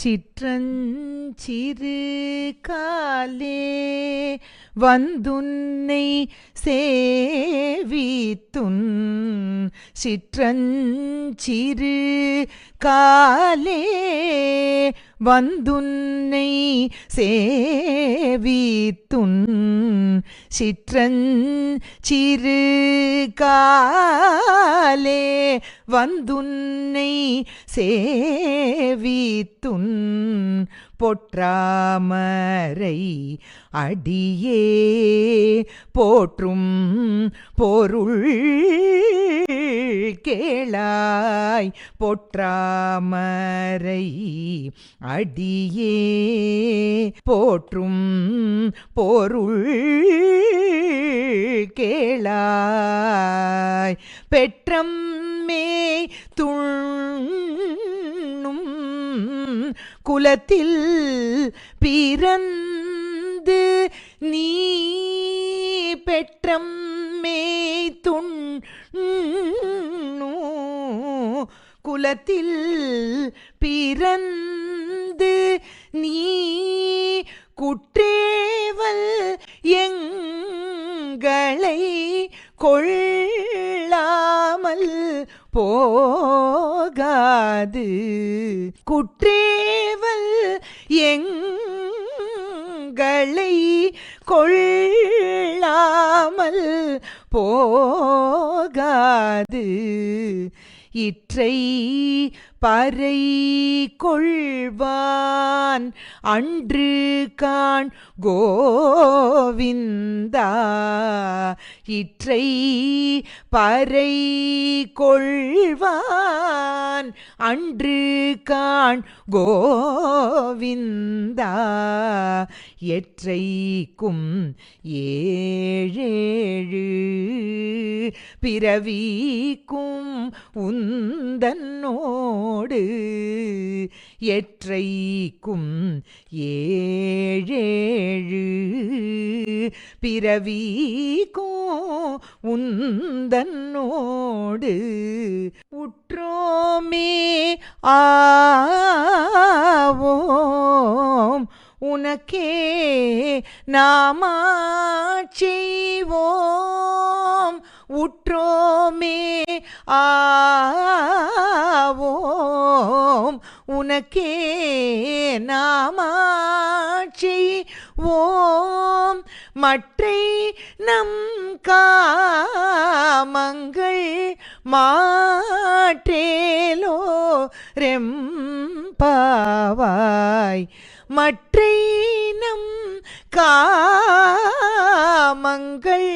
சிற்றஞ்சிறு காலே வந்துன்னை சேவித்துன் சிற்றஞ்சிறு காலே வந்துன்னை சேவித்துன் சிற்றஞ்சிறு காலே வந்துன்னை சேவித்துன் பொற்றாமரை அடியே போற்றும் பொருள் கேளாய் பொற்றாமரை அடியே போற்றும் பொருள் கேளாய் பெற்றாய் பெற்றம்மே துண்ணும் குலத்தில் பிறந்து நீ பெற்றம்மே துண்ணு குலத்தில் பிறந்து நீ குற்றேவல் எங்களை கொள் கொள்ளாமல் போகாது. குற்றேவல் எங்களை கொள்ளாமல் போகாது. இற்றை பறை கொள்வான் அன்று காண் கோவிந்தா. இற்றை பறை கொள்வான் அன்று காண் கோவிந்தா. எற்றைக்கும் ஏழே பிறவிக்கும் உந்தன்னோடு எற்றைக்கும் ஏழேழு. பிறவிக்கும் உந்தன்னோடு உற்றோமே ஆவோம். உனக்கே நாமா செய்வோம். உற்றோமே ஆவோம். உனக்கே நாமாட்சி ஓம். மற்றை நம் காமங்கள் மாற்றேலோ ரெம்பாவாய். மற்றை நம் காமங்கள்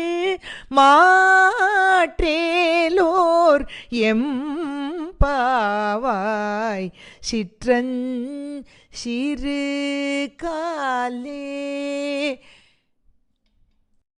ஓர் எம் பாவாய். சிற்றன் சிறு காலே